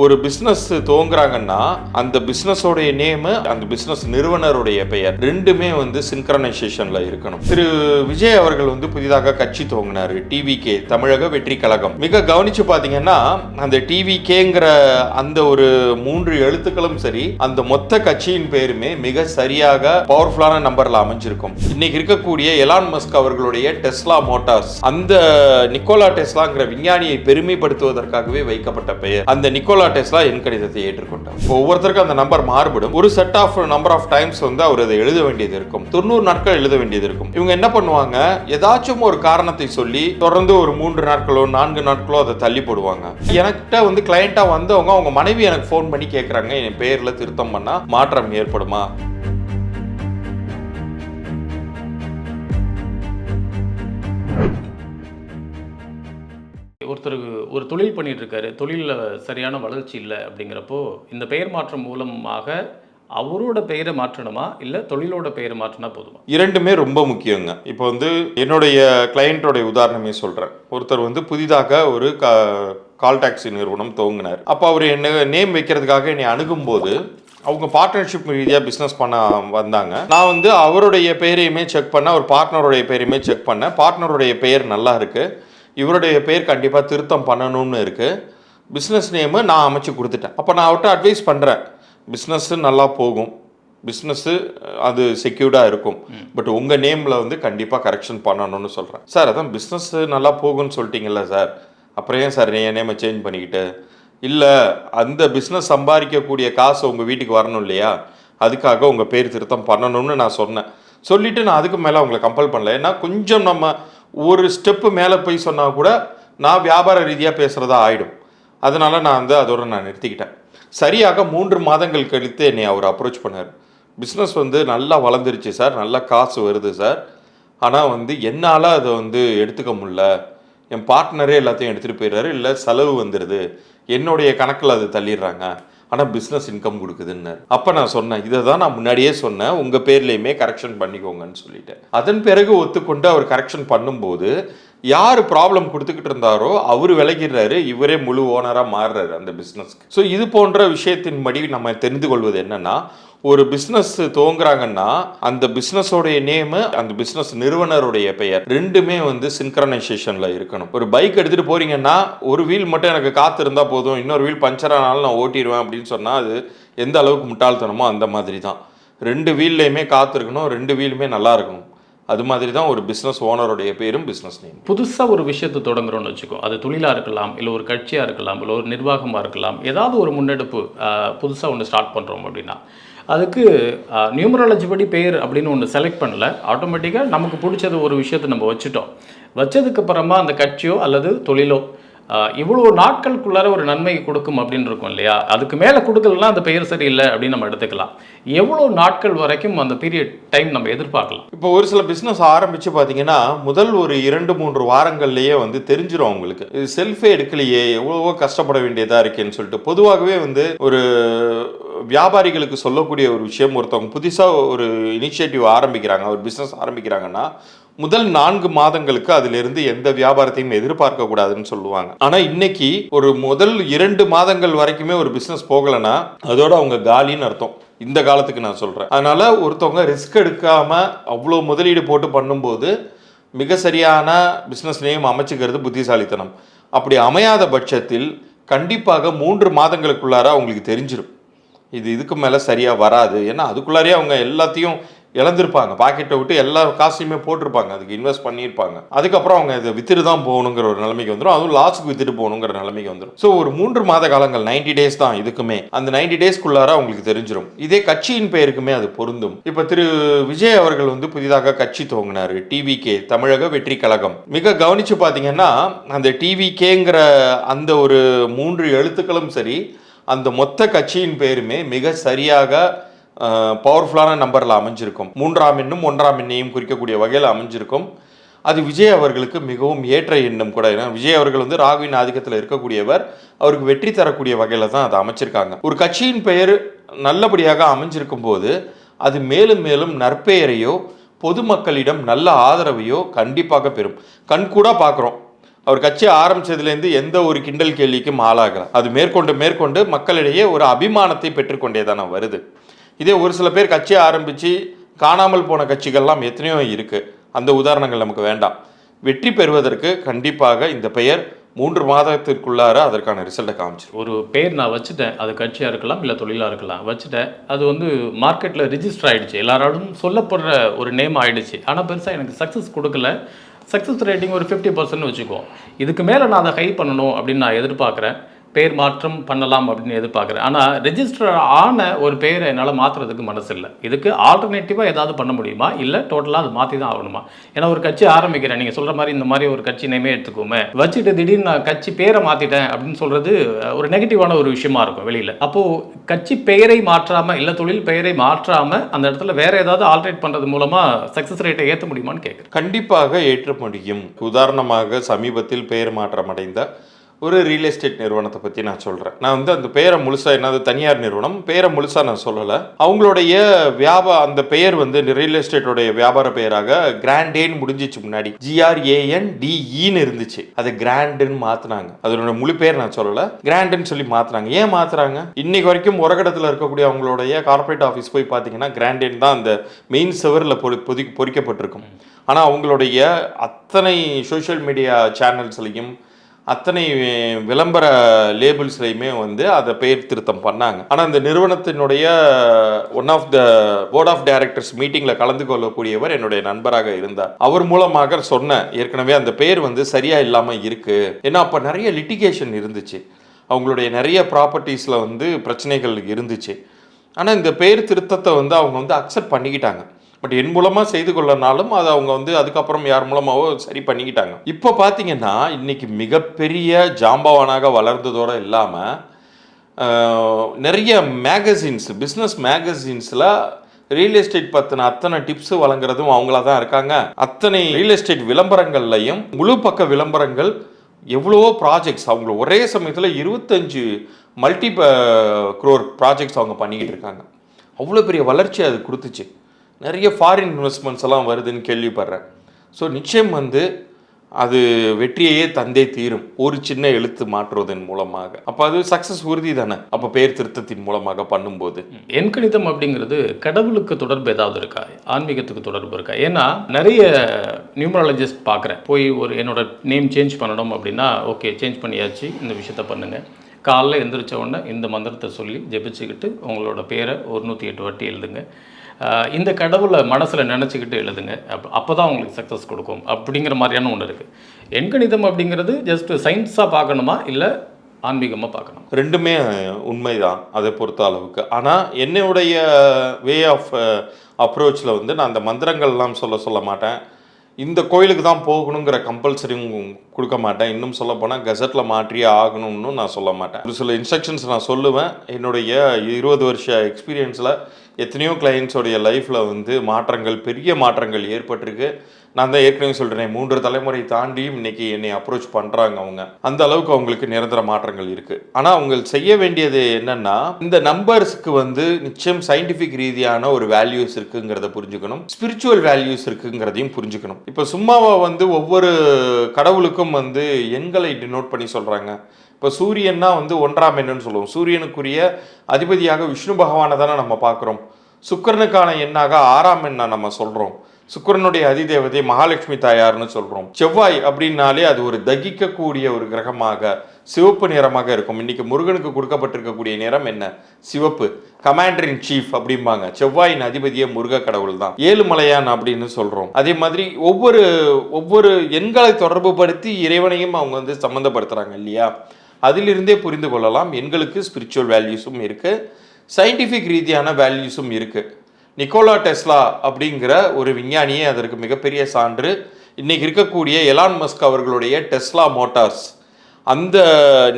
ஒரு பிசினஸ் துவங்குறாங்கன்னா அந்த பிசினஸோடைய நேமு அந்த பிசினஸ் நிறுவனருடைய பெயர் ரெண்டுமே வந்து சின்க்ரனைசேஷன்ல இருக்கணும். திரு. விஜய் அவர்கள் வந்து புதிதாக கட்சி துவங்கினாரு டிவிகே தமிழக வெற்றி கழகம். மிக கவனிச்சு பாத்தீங்கன்னா அந்த டிவிகேங்கிற அந்த ஒரு மூன்று எழுத்துக்களும் சரி அந்த மொத்த கட்சியின் பேருமே மிக சரியாக பவர்ஃபுல்லான நம்பர்ல அமைஞ்சிருக்கும். இன்னைக்கு இருக்கக்கூடிய எலான் மஸ்க் அவர்களுடைய டெஸ்லா மோட்டார்ஸ் அந்த நிக்கோலா டெஸ்லாங்கிற விஞ்ஞானியை பெருமைப்படுத்துவதற்காகவே வைக்கப்பட்ட பெயர். அந்த நிக்கோலா டெஸ்லா என் கடிதத்தை ஏற்றுக்கொண்டார். இப்போ ஒவ்வொருத்தருக்கும் அந்த நம்பர் மாறுபடும். ஒரு set of number of times வந்து அவர் அதை எழுத வேண்டியது இருக்கும். தொண்ணூறு நாட்கள் எழுத வேண்டியது இருக்கும். இவங்க என்ன பண்ணுவாங்க? ஏதாச்சும் ஒரு காரணத்தை சொல்லி தொடர்ந்து ஒரு மூன்று நாட்களோ நான்கு நாட்களோ அதை தள்ளி போடுவாங்க. எனக்கிட்ட வந்து கிளையண்டா வந்தவங்க அவங்க மனைவி எனக்கு ஃபோன் பண்ணி கேட்குறாங்க என் பேரில் திருத்தம் பண்ணால் மாற்றம் ஏற்படுமா? ஒருத்தருக்கு ஒரு தொழில் பண்ணிகிட்ருக்காரு தொழிலில் சரியான வளர்ச்சி இல்லை அப்படிங்கிறப்போ இந்த பெயர் மாற்றம் மூலமாக அவரோட பெயரை மாற்றணுமா? இல்லை தொழிலோட பெயரை மாற்றினா போதுமா? இரண்டுமே ரொம்ப முக்கியங்க. இப்போ வந்து என்னுடைய கிளையண்ட்டோடைய உதாரணமே சொல்கிறேன் ஒருத்தர் வந்து புதிதாக ஒரு க கால் டாக்ஸி நிறுவனம் துவங்கினார். அப்போ அவர் என்ன நேம் வைக்கிறதுக்காக என்னை அணுகும்போது அவங்க பார்ட்னர்ஷிப் ரீதியாக பிஸ்னஸ் பண்ண வந்தாங்க. நான் வந்து அவருடைய பெயரையுமே செக் பண்ணேன் அவர் பார்ட்னருடைய பெயரையுமே செக் பண்ணேன் பார்ட்னருடைய பெயர் நல்லா இருக்குது இவருடைய பேர் கண்டிப்பாக திருத்தம் பண்ணணும்னு இருக்குது பிஸ்னஸ் நேமு நான் அமைச்சு கொடுத்துட்டேன். அப்போ நான் அவர்கிட்ட அட்வைஸ் பண்ணுறேன் பிஸ்னஸ்ஸு நல்லா போகும். பிஸ்னஸ்ஸு அது செக்யூர்டாக இருக்கும். பட் உங்கள் நேமில் வந்து கண்டிப்பாக கரெக்ஷன் பண்ணணும்னு சொல்கிறேன் சார் அதான் பிஸ்னஸ்ஸு நல்லா போகும்னு சொல்லிட்டீங்கல்ல சார் அப்புறம் ஏன் சார் என் நேமை சேஞ்ச் பண்ணிக்கிட்டு? இல்லை அந்த பிஸ்னஸ் சம்பாதிக்கக்கூடிய காசு உங்கள் வீட்டுக்கு வரணும் இல்லையா? அதுக்காக உங்கள் பேர் திருத்தம் பண்ணணும்னு நான் சொன்னேன். சொல்லிவிட்டு நான் அதுக்கு மேலே அவங்கள கம்பல் பண்ணல. ஏன்னா கொஞ்சம் நம்ம ஒரு ஸ்டெப்பு மேலே போய் சொன்னால் கூட நான் வியாபார ரீதியாக பேசுகிறதா ஆகிடும் அதனால் நான் வந்து அதோட நான் நிறுத்திக்கிட்டேன். சரியாக மூன்று மாதங்கள் கழித்து என்னை அவர் அப்ரோச் பண்ணார். பிஸ்னஸ் வந்து நல்லா வளர்ந்துருச்சு சார் நல்லா காசு வருது சார் ஆனால் வந்து என்னால் அதை வந்து எடுத்துக்க முடில என் பார்ட்னரே எல்லாத்தையும் எடுத்துகிட்டு போயிடுறாரு. இல்லை செலவு வந்துடுது என்னுடைய கணக்கில் அது தள்ளிடுறாங்க. ஆனால் பிஸ்னஸ் இன்கம் கொடுக்குதுன்னு அப்போ நான் சொன்னேன் இதை தான் நான் முன்னாடியே சொன்னேன் உங்கள் பேர்லேயுமே கரெக்ஷன் பண்ணிக்கோங்கன்னு சொல்லிட்டேன் அதன் பிறகு ஒத்துக்கொண்டு அவர் கரெக்ஷன் பண்ணும்போது யார் ப்ராப்ளம் கொடுத்துக்கிட்டு இருந்தாரோ அவர் விலகிடுறாரு இவரே முழு ஓனராக மாறுறாரு அந்த பிஸ்னஸ்க்கு ஸோ இது போன்ற விஷயத்தின் படி நம்ம தெரிந்து கொள்வது என்னன்னா ஒரு பிஸ்னஸ் துவங்குறாங்கன்னா அந்த பிஸ்னஸோடைய நேமு அந்த பிஸ்னஸ் நிறுவனருடைய பெயர் ரெண்டுமே வந்து சின்க்ரனைசேஷன்ல இருக்கணும். ஒரு பைக் எடுத்துட்டு போறீங்கன்னா ஒரு வீல் மட்டும் எனக்கு காத்து இருந்தா போதும். இன்னொரு வீல் பஞ்சர் ஆனாலும் நான் ஓட்டிடுவேன் அப்படின்னு சொன்னா அது எந்த அளவுக்கு முட்டாள்தனமோ அந்த மாதிரி தான் ரெண்டு வீல்லையுமே காத்திருக்கணும் ரெண்டு வீலுமே நல்லா இருக்கணும். அது மாதிரி தான் ஒரு பிஸ்னஸ் ஓனருடைய பேரும் பிஸ்னஸ் நேம் புதுசாக ஒரு விஷயத்தை தொடங்குறோம்னு வச்சுக்கோ அது தொழிலாக இருக்கலாம் இல்லை ஒரு கட்சியாக இருக்கலாம் இல்லை ஒரு நிர்வாகமாக இருக்கலாம் ஏதாவது ஒரு முன்னெடுப்பு புதுசாக ஒன்று ஸ்டார்ட் பண்ணுறோம் அப்படின்னா அதுக்கு நியூமராலஜி படி பேர் அப்படின்னு ஒன்று செலக்ட் பண்ணல. ஆட்டோமேட்டிக்காக நமக்கு பிடிச்சது ஒரு விஷயத்தை நம்ம வச்சுட்டோம். வச்சதுக்கப்புறமா அந்த கட்சியோ அல்லது தொழிலோ இவ்வளோ நாட்களுக்குள்ளார ஒரு நன்மை கொடுக்கும் அப்படின்னு இருக்கும் இல்லையா? அதுக்கு மேலே கொடுக்கலன்னா அந்த பெயர் சரியில்லை அப்படின்னு நம்ம எடுத்துக்கலாம். எவ்வளோ நாட்கள் வரைக்கும் அந்த பீரியட் டைம் நம்ம எதிர்பார்க்கலாம்? இப்போ ஒரு சில பிஸ்னஸ் ஆரம்பித்து பார்த்தீங்கன்னா முதல் ஒரு இரண்டு மூன்று வாரங்கள்லேயே வந்து தெரிஞ்சிடும் அவங்களுக்கு. இது செல்ஃபே எடுக்கலையே எவ்வளவோ கஷ்டப்பட வேண்டியதாக இருக்குன்னு சொல்லிட்டு. பொதுவாகவே வந்து ஒரு வியாபாரிகளுக்கு சொல்லக்கூடிய ஒரு விஷயம் ஒருத்தவங்க புதுசாக ஒரு இனிஷியேட்டிவ் ஆரம்பிக்கிறாங்க ஒரு பிஸ்னஸ் ஆரம்பிக்கிறாங்கன்னா முதல் நான்கு மாதங்களுக்கு அதிலிருந்து எந்த வியாபாரத்தையும் எதிர்பார்க்க கூடாதுன்னு சொல்லுவாங்க. ஆனால் இன்னைக்கு ஒரு முதல் இரண்டு மாதங்கள் வரைக்குமே ஒரு பிஸ்னஸ் போகலைன்னா அதோட அவங்க காலின்னு அர்த்தம். இந்த காலத்துக்கு நான் சொல்கிறேன் அதனால் ஒருத்தவங்க ரிஸ்க் எடுக்காமல் அவ்வளோ முதலீடு போட்டு பண்ணும்போது மிக சரியான பிஸ்னஸ் நேம் அமைச்சுக்கிறது புத்திசாலித்தனம். அப்படி அமையாத பட்சத்தில் கண்டிப்பாக மூன்று மாதங்களுக்குள்ளார அவங்களுக்கு தெரிஞ்சிடும் இது இதுக்கு மேலே சரியாக வராது. ஏன்னா அதுக்குள்ளாரே அவங்க எல்லாத்தையும் இழந்திருப்பாங்க. பாக்கெட்டை விட்டு எல்லா காசையுமே போட்டிருப்பாங்க. அதுக்கு இன்வெஸ்ட் பண்ணியிருப்பாங்க. அதுக்கப்புறம் அவங்க இதை வித்துட்டு தான் போகணுங்கிற ஒரு நிலைமைக்கு வந்துடும் அதுவும் லாஸ்ட்டுக்கு வித்துட்டு போகணுங்கிற நிலைமைக்கு வந்துடும் ஸோ ஒரு மூன்று மாத காலங்கள் 90 டேஸ் தான் இதுக்குமே. அந்த 90 டேஸ்க்குள்ளார அவங்களுக்கு தெரிஞ்சிடும் இதே கட்சியின் பெயருக்குமே அது பொருந்தும். இப்போ திரு விஜய் அவர்கள் வந்து புதிதாக கட்சி துவங்கினார். டிவிகே தமிழக வெற்றி கழகம். மிக கவனிச்சு பார்த்தீங்கன்னா அந்த டிவிகேங்கிற அந்த ஒரு மூன்று எழுத்துக்களும் சரி அந்த மொத்த கட்சியின் பேருமே மிக சரியாக பவர்ஃபுல்லான நம்பரில் அமைஞ்சிருக்கும். மூன்றாம் எண்ணும் ஒன்றாம் எண்ணையும் குறிக்கக்கூடிய வகையில் அமைஞ்சிருக்கும். அது விஜய் அவர்களுக்கு மிகவும் ஏற்ற எண்ணம் கூட. ஏன்னா விஜய் அவர்கள் வந்து ராகுவின் ஆதிக்கத்தில் இருக்கக்கூடியவர். அவருக்கு வெற்றி தரக்கூடிய வகையில் தான் அதை அமைச்சிருக்காங்க. ஒரு கட்சியின் பெயர் நல்லபடியாக அமைஞ்சிருக்கும் போது அது மேலும் மேலும் நற்பெயரையோ பொதுமக்களிடம் நல்ல ஆதரவையோ கண்டிப்பாக பெறும். கண்கூடாக பார்க்குறோம் அவர் கட்சி ஆரம்பிச்சதுலேருந்து எந்த ஒரு கிண்டல் கேள்விக்கும் ஆளாகல. அது மேற்கொண்டு மேற்கொண்டு மக்களிடையே ஒரு அபிமானத்தை பெற்றுக்கொண்டே தானே வருது. இதே ஒரு சில பேர் கட்சி ஆரம்பித்து காணாமல் போன கட்சிகள்லாம் எத்தனையோ இருக்குது அந்த உதாரணங்கள் நமக்கு வேண்டாம். வெற்றி பெறுவதற்கு கண்டிப்பாக இந்த பெயர் மூன்று மாதத்திற்குள்ளார அதற்கான ரிசல்ட்டை காமிச்சிரும். ஒரு பேர் நான் வச்சுட்டேன். அது கட்சியாக இருக்கலாம் இல்லை தொழிலாக இருக்கலாம். வச்சுட்டேன். அது வந்து மார்க்கெட்டில் ரிஜிஸ்டர் ஆகிடுச்சு எல்லாராலும் சொல்லப்படுற ஒரு நேம் ஆகிடுச்சு ஆனால் பெருசாக எனக்கு சக்ஸஸ் கொடுக்கல. சக்ஸஸ் ரேட்டிங் ஒரு ஃபிஃப்டி பர்சன்ட் வச்சுக்குவோம் இதுக்கு மேலே நான் அதை ஹை பண்ணணும் அப்படின்னு நான் எதிர்பார்க்குறேன். பேர் மாற்றம் பண்ணலாம் அப்படின்னு எதிர்பார்க்குறேன். ஆனால் ரெஜிஸ்டர் ஆன ஒரு பெயரை என்னால் மாற்றுறதுக்கு மனசு இல்லை இதுக்கு ஆல்டர்னேட்டிவாக ஏதாவது பண்ண முடியுமா? இல்லை டோட்டலாக அது மாற்றி தான் ஆகணுமா? ஏன்னா ஒரு கட்சி ஆரம்பிக்கிறேன். நீங்கள் சொல்கிற மாதிரி இந்த மாதிரி ஒரு கட்சி நேமே எடுத்துக்கோமே. வச்சுட்டு திடீர்னு நான் கட்சி பேரை மாற்றிட்டேன் அப்படின்னு சொல்கிறது ஒரு நெகட்டிவான ஒரு விஷயமா இருக்கும் வெளியில். அப்போது கட்சி பெயரை மாற்றாமல் இல்லை தொழில் பெயரை மாற்றாமல் அந்த இடத்துல வேறு ஏதாவது ஆல்ட்ரேட் பண்ணுறது மூலமாக சக்ஸஸ் ரேட்டை ஏற்ற முடியுமான்னு கேட்குறேன் கண்டிப்பாக ஏற்ற முடியும். உதாரணமாக சமீபத்தில் பெயர் மாற்றம் அடைந்த ஒரு ரியல் எஸ்டேட் நிறுவனத்தை பற்றி நான் சொல்கிறேன் நான் வந்து அந்த பெயரை முழுசாக என்னது தனியார் நிறுவனம் பெயரை முழுசாக நான் சொல்லலை. அவங்களுடைய வியாபா அந்த பெயர் வந்து ரியல் எஸ்டேட்டோடைய வியாபார பெயராக கிராண்டேன்னு முடிஞ்சிச்சு முன்னாடி. ஜிஆர்ஏஎன் டிஇன்னு இருந்துச்சு. அது கிராண்டுன்னு மாற்றினாங்க அதனோட முழு பேர் நான் சொல்லலை. கிராண்டுன்னு சொல்லி மாற்றினாங்க ஏன் மாற்றுறாங்க இன்னைக்கு வரைக்கும் உரகடத்தில் இருக்கக்கூடிய அவங்களுடைய கார்ப்பரேட் ஆஃபீஸ் போய் பார்த்தீங்கன்னா கிராண்டேன் தான் அந்த மெயின் செவரில் பொறி பொதி பொறிக்கப்பட்டிருக்கும். ஆனால் அவங்களுடைய அத்தனை சோஷியல் மீடியா சேனல்ஸ்லையும் அத்தனை விளம்பர லேபிள்ஸ்லையுமே வந்து அதை பெயர் திருத்தம் பண்ணாங்க. ஆனால் இந்த நிறுவனத்தினுடைய one of the board of directors மீட்டிங்கில் கலந்து கொள்ளக்கூடியவர் என்னுடைய நண்பராக இருந்தார். அவர் மூலமாக சொன்னேன் ஏற்கனவே அந்த பெயர் வந்து சரியாக இல்லாமல் இருக்குது ஏன்னா அப்போ நிறைய லிட்டிகேஷன் இருந்துச்சு. அவங்களுடைய நிறைய ப்ராப்பர்ட்டிஸில் வந்து பிரச்சனைகள் இருந்துச்சு. ஆனால் இந்த பெயர் திருத்தத்தை வந்து அவங்க வந்து அக்செப்ட் பண்ணிக்கிட்டாங்க. பட் என் மூலமாக செய்து கொள்ளனாலும் அதை அவங்க வந்து அதுக்கப்புறம் யார் மூலமாவோ சரி பண்ணிக்கிட்டாங்க. இப்போ பார்த்தீங்கன்னா இன்னைக்கு மிகப்பெரிய ஜாம்பவானாக வளர்ந்ததோடு இல்லாமல் நிறைய மேகசின்ஸ் பிஸ்னஸ் மேகசின்ஸில் ரியல் எஸ்டேட் பற்றின அத்தனை டிப்ஸ் வழங்குறதும் அவங்களா தான் இருக்காங்க. அத்தனை ரியல் எஸ்டேட் விளம்பரங்கள்லையும் முழு பக்க விளம்பரங்கள் எவ்வளவோ ப்ராஜெக்ட்ஸ் அவங்க ஒரே சமயத்தில் இருபத்தஞ்சு மல்டி க்ரோர் ப்ராஜெக்ட்ஸ் அவங்க பண்ணிக்கிட்டு இருக்காங்க. அவ்வளோ பெரிய வளர்ச்சி அது கொடுத்துச்சு. நிறைய ஃபாரின் இன்வெஸ்ட்மெண்ட்ஸ் எல்லாம் வருதுன்னு கேள்விப்படுறேன். ஸோ நிச்சயம் வந்து அது வெற்றியையே தந்தே தீரும். ஒரு சின்ன எழுத்து மாற்றுவதன் மூலமாக. அப்போ அது சக்ஸஸ் உறுதி தானே? அப்போ பெயர் திருத்தத்தின் மூலமாக பண்ணும்போது. எண்கணிதம் அப்படிங்கிறது கடவுளுக்கு தொடர்பு ஏதாவது இருக்கா? ஆன்மீகத்துக்கு தொடர்பு இருக்கா? ஏன்னா நிறைய நியூமராலஜிஸ்ட் பார்க்குறேன். போய் ஒரு என்னோட நேம் சேஞ்ச் பண்ணணும் அப்படின்னா ஓகே சேஞ்ச் பண்ணியாச்சு. இந்த விஷயத்த பண்ணுங்க. காலைல எந்திரிச்ச உடனே இந்த மந்திரத்தை சொல்லி ஜெபிச்சுக்கிட்டு உங்களோட பேரை ஒரு நூற்றி எட்டு வாட்டி எழுதுங்க. இந்த கடவுளை மனசில் நினச்சிக்கிட்டு எழுதுங்க. அப்போ அப்போ தான் உங்களுக்கு சக்ஸஸ் கொடுக்கும். அப்படிங்கிற மாதிரியான ஒன்று இருக்குது எண்கணிதம் அப்படிங்கிறது ஜஸ்ட் சயின்ஸாக பார்க்கணுமா? இல்லை ஆன்மீகமாக பார்க்கணும்? ரெண்டுமே உண்மைதான் அதை பொறுத்த அளவுக்கு. ஆனால் என்னுடைய வே ஆஃப் அப்ரோச்சில் வந்து நான் அந்த மந்திரங்கள்லாம் சொல்ல சொல்ல மாட்டேன். இந்த கோயிலுக்கு தான் போகணுங்கிற கம்பல்சரியும் கொடுக்க மாட்டேன் இன்னும் சொல்ல போனால் கெசட்டில் மாற்றியே ஆகணும்னு நான் சொல்ல மாட்டேன். ஒரு சில இன்ஸ்ட்ரக்ஷன்ஸ் நான் சொல்லுவேன். என்னுடைய இருபது வருஷ எக்ஸ்பீரியன்ஸில் எத்தனையோ கிளைண்ட்ஸோடைய லைஃப்பில் வந்து மாற்றங்கள் பெரிய மாற்றங்கள் ஏற்பட்டிருக்கு. நான் தான் ஏற்கனவே சொல்கிறேன் மூன்று தலைமுறை தாண்டியும் இன்னைக்கு என்னை அப்ரோச் பண்ணுறாங்க அவங்க. அந்த அளவுக்கு அவங்களுக்கு நிரந்தர மாற்றங்கள் இருக்குது ஆனால் அவங்க செய்ய வேண்டியது என்னென்னா இந்த நம்பர்ஸ்க்கு வந்து நிச்சயம் சயின்டிஃபிக் ரீதியான ஒரு வேல்யூஸ் இருக்குங்கிறத புரிஞ்சுக்கணும். ஸ்பிரிச்சுவல் வேல்யூஸ் இருக்குங்கிறதையும் புரிஞ்சுக்கணும். இப்போ சும்மாவை வந்து ஒவ்வொரு கடவுளுக்கும் வந்து எண்களை டினோட் பண்ணி சொல்கிறாங்க இப்போ சூரியன்னா வந்து ஒன்றாம் எண்ணுன்னு சொல்லுவோம். சூரியனுக்குரிய அதிபதியாக விஷ்ணு பகவானை தானே நம்ம பார்க்குறோம். சுக்கிரனுக்கான எண்ணாக ஆறாம் எண்ணா நம்ம சொல்கிறோம் சுக்கிரனுடைய அதிதேவதை மகாலட்சுமி தாயார்னு சொல்கிறோம் செவ்வாய் அப்படின்னாலே அது ஒரு தகிக்கக்கூடிய ஒரு கிரகமாக சிவப்பு நிறமாக இருக்கும். இன்றைக்கி முருகனுக்கு கொடுக்கப்பட்டிருக்கக்கூடிய நிறம் என்ன? சிவப்பு. கமாண்டர் இன் சீஃப் அப்படிம்பாங்க. செவ்வாயின் அதிபதியே முருக கடவுள் தான். ஏழுமலையான் அப்படின்னு சொல்கிறோம் அதே மாதிரி ஒவ்வொரு ஒவ்வொரு எண்களை தொடர்பு படுத்தி இறைவனையும் அவங்க வந்து சம்மந்தப்படுத்துகிறாங்க இல்லையா? அதிலிருந்தே புரிந்து கொள்ளலாம். எண்களுக்கு ஸ்பிரிச்சுவல் வேல்யூஸும் இருக்குது சயின்டிஃபிக் ரீதியான வேல்யூஸும் இருக்குது நிக்கோலா டெஸ்லா அப்படிங்கிற ஒரு விஞ்ஞானியே அதற்கு மிகப்பெரிய சான்று. இன்னைக்கு இருக்கக்கூடிய எலான் மஸ்க் அவர்களுடைய டெஸ்லா மோட்டார்ஸ். அந்த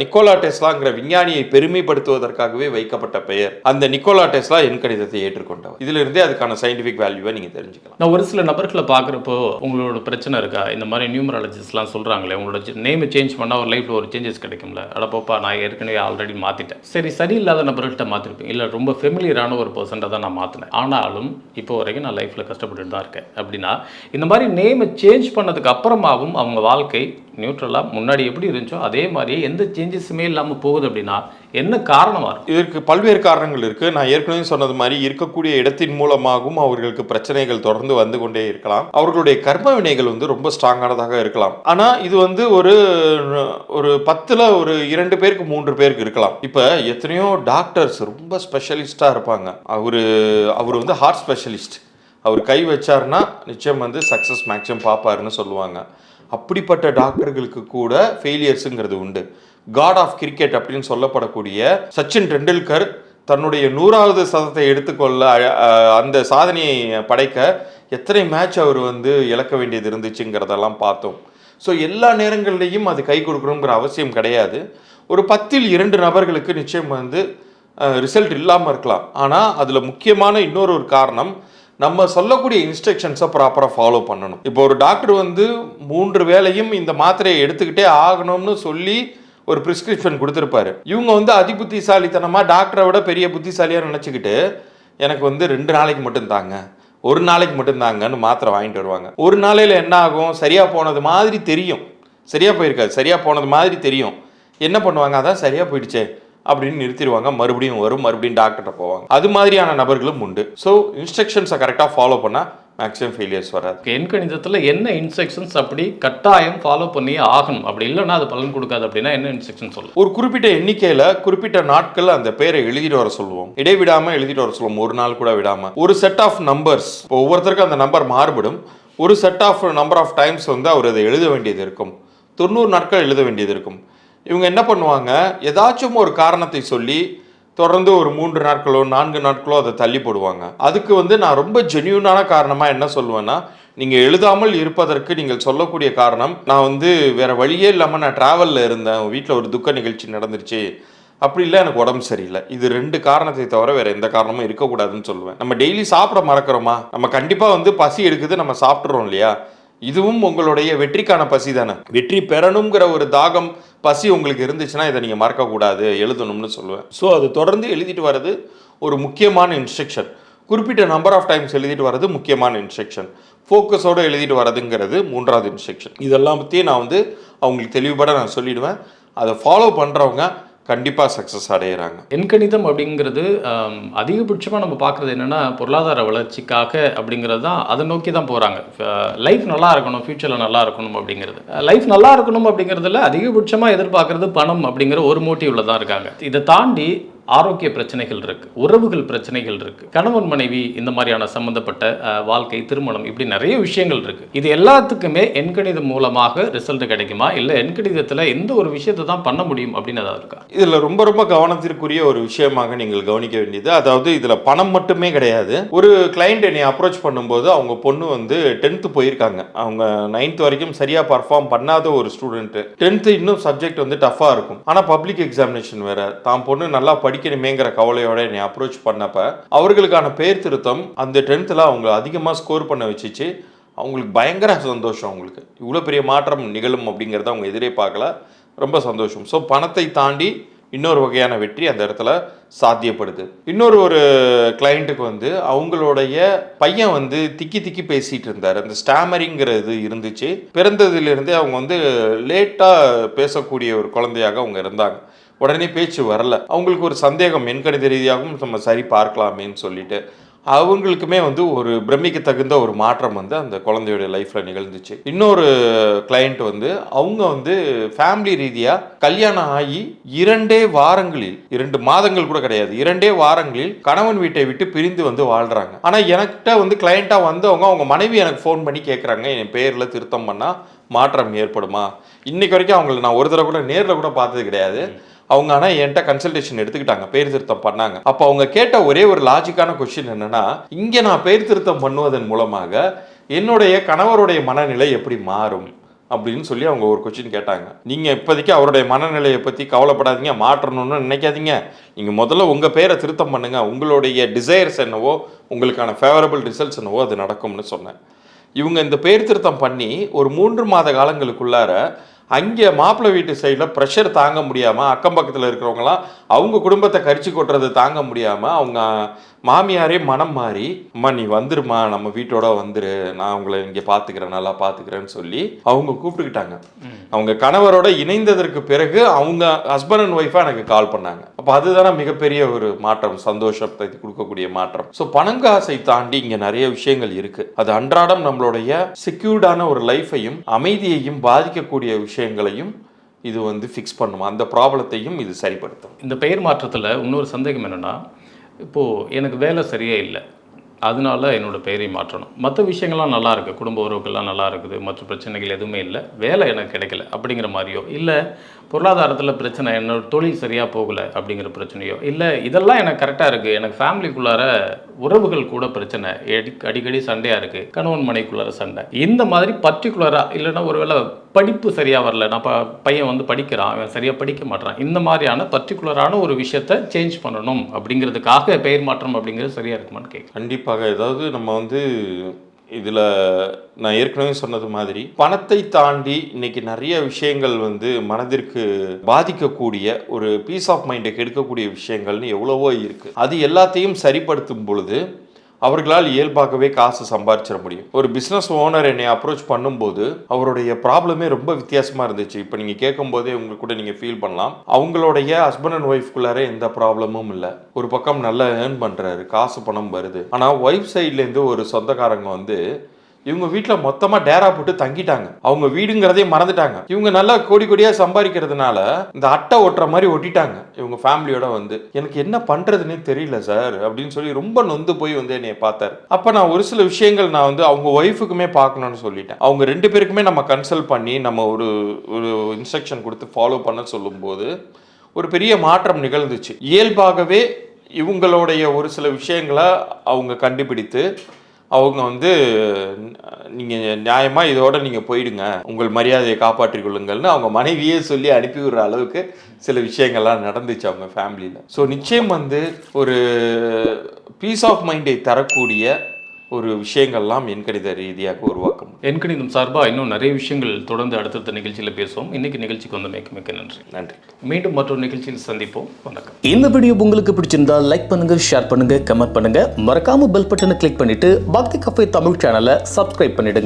நிக்கோலா டெஸ்லாங்கிற விஞ்ஞானியை பெருமைப்படுத்துவதற்காகவே வைக்கப்பட்ட பெயர். அந்த நிக்கோலா டெஸ்லா என் கணிதத்தை ஏற்றுக்கொண்டவர். இதுல இருந்தே அதுக்கான சயின்டிபிக் வேல்யூவை நீங்க தெரிஞ்சுக்கலாம். நான் ஒரு சில நபர்களை பார்க்குறப்போ உங்களோட பிரச்சனை இருக்கா? இந்த மாதிரி நியூமராலஜிஸ்ட்லாம் சொல்கிறாங்களே உங்களோட நேமை சேஞ்ச் பண்ணால் ஒரு லைஃப்பில் ஒரு சேஞ்சஸ் கிடைக்கும்ல. அடப்போப்பா நான் ஏற்கனவே ஆல்ரெடி மாற்றிட்டேன் சரி சரியில்லாத நபர்கள்ட்ட மாத்திருப்பேன். இல்லை ரொம்ப ஃபெமிலியரான ஒரு பர்சன்ட்டை தான் நான் மாற்றினேன் ஆனாலும் இப்போ வரைக்கும் நான் லைஃப்பில் கஷ்டப்பட்டுட்டு தான் இருக்கேன். அப்படின்னா இந்த மாதிரி நேமை சேஞ்ச் பண்ணதுக்கு அப்புறமாவும் அவங்க வாழ்க்கை நியூட்ரலாக முன்னாடி எப்படி இருந்துச்சோ அதே மாதிரியே எந்த சேஞ்சஸுமே இல்லாமல் போகுது அப்படின்னா என்ன காரணமாக இருக்கும்? இதற்கு பல்வேறு காரணங்கள் இருக்குது நான் ஏற்கனவே சொன்னது மாதிரி இருக்கக்கூடிய இடத்தின் மூலமாகவும் அவர்களுக்கு பிரச்சனைகள் தொடர்ந்து வந்து கொண்டே இருக்கலாம். அவர்களுடைய கர்ம வினைகள் வந்து ரொம்ப ஸ்ட்ராங்கானதாக இருக்கலாம். ஆனால் இது வந்து ஒரு ஒரு பத்தில் ஒரு இரண்டு பேருக்கு மூன்று பேருக்கு இருக்கலாம். இப்போ எத்தனையோ டாக்டர்ஸ் ரொம்ப ஸ்பெஷலிஸ்ட்டாக இருப்பாங்க. அவர் அவர் வந்து ஹார்ட் ஸ்பெஷலிஸ்ட் அவர் கை வச்சாருன்னா நிச்சயம் வந்து சக்ஸஸ் மேக்ஸிமம் பார்ப்பாருன்னு சொல்லுவாங்க. அப்படிப்பட்ட டாக்டர்களுக்கு கூட ஃபெயிலியர்ஸுங்கிறது உண்டு. காட் ஆஃப் கிரிக்கெட் அப்படின்னு சொல்லப்படக்கூடிய சச்சின் டெண்டுல்கர் தன்னுடைய நூறாவது சதத்தை எடுத்துக்கொள்ள அந்த சாதனையை படைக்க எத்தனை மேட்ச் அவர் வந்து இழக்க வேண்டியது இருந்துச்சுங்கிறதெல்லாம் பார்த்தோம். ஸோ எல்லா நேரங்கள்லையும் அது கை கொடுக்கணுங்கிற அவசியம் கிடையாது. ஒரு பத்தில் இரண்டு நபர்களுக்கு நிச்சயம் வந்து ரிசல்ட் இல்லாமல் இருக்கலாம். ஆனால் அதில் முக்கியமான இன்னொரு ஒரு காரணம் நம்ம சொல்லக்கூடிய இன்ஸ்ட்ரக்ஷன்ஸை ப்ராப்பராக ஃபாலோ பண்ணணும். இப்போ ஒரு டாக்டர் வந்து மூன்று வேலையும் இந்த மாத்திரையை எடுத்துக்கிட்டே ஆகணும்னு சொல்லி ஒரு ப்ரிஸ்கிரிப்ஷன் கொடுத்துருப்பாரு. இவங்க வந்து அதிபுத்திசாலித்தனமாக டாக்டரை விட பெரிய புத்திசாலியாக நினச்சிக்கிட்டு எனக்கு வந்து ரெண்டு நாளைக்கு மட்டும் தாங்க ஒரு நாளைக்கு மட்டும் தாங்கன்னு மாத்திரை வாங்கிட்டு வருவாங்க. ஒரு நாளையில் என்ன ஆகும்? சரியாக போனது மாதிரி தெரியும். சரியாக போயிருக்காது. சரியாக போனது மாதிரி தெரியும். என்ன பண்ணுவாங்க? அதான் சரியாக போயிடுச்சே. அப்படின்னு நிறுத்திடுவாங்க. மறுபடியும் வரும் மறுபடியும் டாக்டர்கிட்ட போவாங்க. அது மாதிரியான நபர்களும் உண்டு. ஸோ இன்ஸ்ட்ரக்ஷன்ஸை கரெக்டாக ஃபாலோ பண்ணால் மேக்ஸிமம் ஃபெயிலியர்ஸ் வராது. எண் கணிதத்தில் என்ன இன்ஸ்ட்ரக்ஷன்ஸ் அப்படி கட்டாயம் ஃபாலோ பண்ணியே ஆகணும்? அப்படி இல்லைன்னா அது பலன் கொடுக்காது அப்படின்னா என்ன இன்ஸ்ட்ரக்ஷன் சொல்லலாம் ஒரு குறிப்பிட்ட எண்ணிக்கையில் குறிப்பிட்ட நாட்கள் அந்த பேரை எழுதிட்டு வர சொல்லுவோம். இடைவிடாமல் எழுதிட்டு வர சொல்லுவோம். ஒரு நாள் கூட விடாம. ஒரு செட் ஆஃப் நம்பர்ஸ் இப்போ ஒவ்வொருத்தருக்கும் அந்த நம்பர் மாறுபடும். ஒரு set of number of times வந்து அவர் அதை எழுத வேண்டியது இருக்கும். தொண்ணூறு நாட்கள் எழுத வேண்டியது இருக்கும். இவங்க என்ன பண்ணுவாங்க? ஏதாச்சும் ஒரு காரணத்தை சொல்லி தொடர்ந்து ஒரு மூன்று நாட்களோ நான்கு நாட்களோ அதை தள்ளி போடுவாங்க. அதுக்கு வந்து நான் ரொம்ப ஜென்யூனான காரணமாக என்ன சொல்லுவேன்னா நீங்கள் எழுதாமல் இருப்பதற்கு நீங்கள் சொல்லக்கூடிய காரணம் நான் வந்து வேறு வழியே இல்லாமல் நான் ட்ராவலில் இருந்தேன் வீட்டில் ஒரு துக்க நிகழ்ச்சி நடந்துருச்சு அப்படி இல்லை எனக்கு உடம்பு சரியில்லை. இது ரெண்டு காரணத்தை தவிர வேற எந்த காரணமும் இருக்கக்கூடாதுன்னு சொல்லுவேன். நம்ம டெய்லி சாப்பிட மறக்கிறோமா? நம்ம கண்டிப்பாக வந்து பசி எடுக்குது நம்ம சாப்பிட்றோம் இல்லையா? இதுவும் உங்களுடைய வெற்றிக்கான பசி தானே? வெற்றி பெறணுங்கிற ஒரு தாகம் பசி உங்களுக்கு இருந்துச்சுன்னா இதை நீங்கள் மறக்கக்கூடாது எழுதணும்னு சொல்லுவேன். ஸோ அது தொடர்ந்து எழுதிட்டு வர்றது ஒரு முக்கியமான இன்ஸ்ட்ரக்ஷன் குறிப்பிட்ட நம்பர் ஆஃப் டைம்ஸ் எழுதிட்டு வர்றது முக்கியமான இன்ஸ்ட்ரக்ஷன் ஃபோக்கஸோடு எழுதிட்டு வர்றதுங்கிறது மூன்றாவது இன்ஸ்ட்ரக்ஷன் இதெல்லாம் பற்றி நான் வந்து அவங்களுக்கு தெளிவுபட நான் சொல்லிடுவேன். அதை ஃபாலோ பண்ணுறவங்க கண்டிப்பாக சக்ஸஸ் அடையிறாங்க. எண்கணிதம் அப்படிங்கிறது அதிகபட்சமாக நம்ம பார்க்குறது என்னென்னா பொருளாதார வளர்ச்சிக்காக அப்படிங்கிறது தான் அதை நோக்கி தான் போகிறாங்க லைஃப் நல்லா இருக்கணும் ஃப்யூச்சரில் நல்லா இருக்கணும் அப்படிங்கிறது. லைஃப் நல்லா இருக்கணும் அப்படிங்கிறதுல அதிகபட்சமாக எதிர்பார்க்கறது பணம் அப்படிங்கிற ஒரு மோட்டிவில் தான் இருக்காங்க. இதை தாண்டி ஆரோக்கிய பிரச்சனைகள் இருக்குது உறவுகள் பிரச்சனைகள் இருக்குது கணவன் மனைவி இந்த மாதிரியான சம்மந்தப்பட்ட வாழ்க்கை திருமணம் இப்படி நிறைய விஷயங்கள் இருக்குது இது எல்லாத்துக்குமே எண்கணிதம் மூலமாக ரிசல்ட் கிடைக்குமா? இல்லை எண்கணிதத்தில் எந்த ஒரு விஷயத்தை தான் பண்ண முடியும் அப்படின்னு அதாவது இருக்கா? இதில் ரொம்ப ரொம்ப கவனத்திற்குரிய ஒரு விஷயமாக நீங்கள் கவனிக்க வேண்டியது அதாவது இதில் பணம் மட்டுமே கிடையாது. ஒரு கிளைண்ட் என்னை அப்ரோச் பண்ணும்போது அவங்க பொண்ணு வந்து டென்த்து போயிருக்காங்க. அவங்க நைன்த் வரைக்கும் சரியாக பர்ஃபார்ம் பண்ணாத ஒரு ஸ்டூடெண்ட்டு டென்த்து இன்னும் சப்ஜெக்ட் வந்து டஃப்பாக இருக்கும். ஆனால் பப்ளிக் எக்ஸாமினேஷன் வேறு தான் பொண்ணு நல்லா படிக்கணுமேங்கிற கவலையோட என்னை அப்ரோச் பண்ணப்ப அவர்களுக்கான பேர் திருத்தம் அந்த டென்த்தில் அவங்க அதிகமாக ஸ்கோர் பண்ண வச்சுச்சு. அவங்களுக்கு பயங்கர சந்தோஷம் அவங்களுக்கு. இவ்வளோ பெரிய மாற்றம் நிகழும் அப்படிங்கிறத அவங்க எதிரே பார்க்கல. ரொம்ப சந்தோஷம். ஸோ பணத்தை தாண்டி இன்னொரு வகையான வெற்றி அந்த இடத்துல சாத்தியப்படுது. இன்னொரு ஒரு கிளைண்ட்டுக்கு வந்து அவங்களுடைய பையன் வந்து திக்கி திக்கி பேசிகிட்டு இருந்தார். அந்த ஸ்டாமரிங்கிறது இருந்துச்சு. பிறந்ததுலேருந்தே அவங்க வந்து லேட்டாக பேசக்கூடிய ஒரு குழந்தையாக அவங்க இருந்தாங்க. உடனே பேச்சு வரல. அவங்களுக்கு ஒரு சந்தேகம் எண்கணித ரீதியாகவும் நம்ம சரி பார்க்கலாமேன்னு சொல்லிட்டு அவங்களுக்குமே வந்து ஒரு பிரமிக்க தகுந்த ஒரு மாற்றம் வந்து அந்த குழந்தையோட லைஃப்பில் நிகழ்ந்துச்சு. இன்னொரு கிளையண்ட் வந்து அவங்க வந்து ஃபேமிலி ரீதியாக கல்யாணம் ஆகி இரண்டே வாரங்களில் இரண்டு மாதங்கள் கூட கிடையாது இரண்டே வாரங்களில் கணவன் வீட்டை விட்டு பிரிந்து வந்து வாழ்கிறாங்க ஆனால் எனக்கிட்ட வந்து கிளையண்ட்டாக வந்தவங்க அவங்க மனைவி எனக்கு ஃபோன் பண்ணி கேட்குறாங்க என் பேரில் திருத்தம் பண்ணால் மாற்றம் ஏற்படுமா? இன்னைக்கு வரைக்கும் அவங்கள நான் ஒரு தடவை கூட நேரில் கூட பார்த்தது கிடையாது. அவங்க ஆனால் என்கிட்ட கன்சல்டேஷன் எடுத்துக்கிட்டாங்க பேர் திருத்தம் பண்ணாங்க. அப்போ அவங்க கேட்ட ஒரே ஒரு லாஜிக்கான கொஸ்டின் என்னன்னா இங்கே நான் பேர் திருத்தம் பண்ணுவதன் மூலமாக என்னுடைய கணவருடைய மனநிலை எப்படி மாறும்? அப்படின்னு சொல்லி அவங்க ஒரு கொஸ்டின் கேட்டாங்க. நீங்கள் இப்போதைக்கு அவருடைய மனநிலையை பற்றி கவலைப்படாதீங்க மாற்றணும்னு நினைக்காதீங்க. நீங்கள் முதல்ல உங்கள் பேரை திருத்தம் பண்ணுங்கள் உங்களுடைய டிசைர்ஸ் என்னவோ உங்களுக்கான ஃபேவரபிள் ரிசல்ட்ஸ் என்னவோ அது நடக்கும்னு சொன்னேன். இவங்க இந்த பேர் திருத்தம் பண்ணி ஒரு மூன்று மாத காலங்களுக்குள்ளார அங்கே மாப்பிள்ளை வீட்டு சைடில் ப்ரெஷர் தாங்க முடியாமல் அக்கம் பக்கத்தில் இருக்கிறவங்களாம் அவங்க குடும்பத்தை கரிச்சு கொட்டுறது தாங்க முடியாமல் அவங்க மாமியாரே மனம் மாறி அம்மா நீ வந்துருமா நம்ம வீட்டோட வந்துரு நான் உங்களை இங்கே பார்த்துக்கிறேன் நல்லா பார்த்துக்கிறேன்னு சொல்லி அவங்க கூப்பிட்டுக்கிட்டாங்க. அவங்க கணவரோட இணைந்ததற்கு பிறகு அவங்க ஹஸ்பண்ட் அண்ட் ஒய்ஃபாக எனக்கு கால் பண்ணாங்க. அப்போ அதுதானே மிகப்பெரிய ஒரு மாற்றம் சந்தோஷத்தை கொடுக்கக்கூடிய மாற்றம். ஸோ பணங்காசை தாண்டி இங்கே நிறைய விஷயங்கள் இருக்கு. அது அன்றாடம் நம்மளுடைய செக்யூர்டான ஒரு லைஃபையும் அமைதியையும் பாதிக்கக்கூடிய விஷயங்களையும் இது வந்து ஃபிக்ஸ் பண்ணும். அந்த ப்ராப்ளத்தையும் இது சரிப்படுத்தும். இந்த பெயர் மாற்றத்தில் இன்னொரு சந்தேகம் என்னென்னா இப்போது எனக்கு வேலை சரியே இல்லை. அதனால என்னோட பெயரை மாற்றணும். மற்ற விஷயங்கள்லாம் நல்லா இருக்குது குடும்ப உறவுகள்லாம் நல்லா இருக்குது. மற்ற பிரச்சனைகள் எதுவுமே இல்லை. வேலை எனக்கு கிடைக்கல அப்படிங்கிற மாதிரியோ இல்லை பொருளாதாரத்தில் பிரச்சனை என்னோட தொழில் சரியாக போகலை அப்படிங்கிற பிரச்சனையோ இல்லை இதெல்லாம் எனக்கு கரெக்டாக இருக்குது எனக்கு ஃபேமிலிக்குள்ளார உறவுகள் கூட பிரச்சனை. அடிக்கடி சண்டையாக இருக்குது கணவன் மனைக்குள்ளார சண்டை. இந்த மாதிரி பர்டிகுலராக இல்லைன்னா ஒருவேளை படிப்பு சரியாக வரல. நான் ப பையன் வந்து படிக்கிறான். அவன் சரியாக படிக்க மாட்டான் இந்த மாதிரியான பர்டிகுலரான ஒரு விஷயத்தை சேஞ்ச் பண்ணணும் அப்படிங்கிறதுக்காக பெயர் மாற்றம் அப்படிங்கிறது சரியாக இருக்குமான்னு கேட்குறேன். கண்டிப்பாக. ஏதாவது நம்ம வந்து இதில் நான் ஏற்கனவே சொன்னது மாதிரி பணத்தை தாண்டி இன்னைக்கு நிறைய விஷயங்கள் வந்து மனதிற்கு பாதிக்கக்கூடிய ஒரு பீஸ் ஆஃப் மைண்டை கெடுக்கக்கூடிய விஷயங்கள்னு எவ்வளவோ இருக்குது அது எல்லாத்தையும் சரிப்படுத்தும் பொழுது அவர்களால் இயல்பாகவே காசு சம்பாரிச்சிட முடியும். ஒரு பிஸ்னஸ் ஓனர் என்னை அப்ரோச் பண்ணும்போது அவருடைய ப்ராப்ளமே ரொம்ப வித்தியாசமாக இருந்துச்சு. இப்போ நீங்கள் கேட்கும் போதே உங்களுக்கு கூட நீங்கள் ஃபீல் பண்ணலாம். அவங்களுடைய ஹஸ்பண்ட் அண்ட் ஒய்ஃப்குள்ளார எந்த ப்ராப்ளமும் இல்லை. ஒரு பக்கம் நல்லா ஏர்ன் பண்ணுறாரு காசு பணம் வருது. ஆனால் ஒய்ஃப் சைட்லேருந்து ஒரு சொந்தக்காரங்க வந்து இவங்க வீட்டில் மொத்தமாக டேரா போட்டு தங்கிட்டாங்க. அவங்க வீடுங்கிறதே மறந்துட்டாங்க. இவங்க நல்லா கோடி கோடியாக சம்பாதிக்கிறதுனால இந்த அட்டை ஒட்டுற மாதிரி ஒட்டிட்டாங்க. இவங்க ஃபேமிலியோட வந்து எனக்கு என்ன பண்ணுறதுனே தெரியல சார் அப்படின்னு சொல்லி ரொம்ப நொந்து போய் வந்து என்னையை பார்த்தாரு. அப்போ நான் ஒரு சில விஷயங்கள் நான் வந்து அவங்க ஒய்ஃபுக்குமே பார்க்கணும்னு சொல்லிட்டேன். அவங்க ரெண்டு பேருக்குமே நம்ம கன்சல்ட் பண்ணி நம்ம ஒரு ஒரு இன்ஸ்ட்ரக்ஷன் கொடுத்து ஃபாலோ பண்ண சொல்லும்போது ஒரு பெரிய மாற்றம் நிகழ்ந்துச்சு. இயல்பாகவே இவங்களுடைய ஒரு சில விஷயங்களை அவங்க கண்டுபிடித்து அவங்க வந்து நீங்கள் நியாயமாக இதோட நீங்கள் போயிடுங்க. உங்கள் மரியாதையை காப்பாற்றிக் கொள்ளுங்கள்னு அவங்க மனைவியே சொல்லி அனுப்பி விடுற அளவுக்கு சில விஷயங்கள்லாம் நடந்துச்சு அவங்க ஃபேமிலியில் ஸோ நிச்சயம் வந்து ஒரு பீஸ் ஆஃப் மைண்டை தரக்கூடிய ஒரு விஷயங்கள்லாம் எண்கணித ரீதியாக உருவாக்க முடியும். என்கணிதம் சார்பாக இன்னும் நிறைய விஷயங்கள் தொடர்ந்து அடுத்தடுத்த நிகழ்ச்சியில் பேசுவோம். இன்னைக்கு நிகழ்ச்சிக்கு வந்து மிக்க மிக்க நன்றி. நன்றி. மீண்டும் மற்றொரு நிகழ்ச்சியில் சந்திப்போம். வணக்கம். இந்த வீடியோ உங்களுக்கு பிடிச்சிருந்தா லைக் பண்ணுங்க ஷேர் பண்ணுங்க கமெண்ட் பண்ணுங்க. மறக்காம பெல் பட்டனை கிளிக் பண்ணிட்டு பக்தி கஃபே தமிழ் சேனலை சப்ஸ்கிரைப் பண்ணிடுங்க.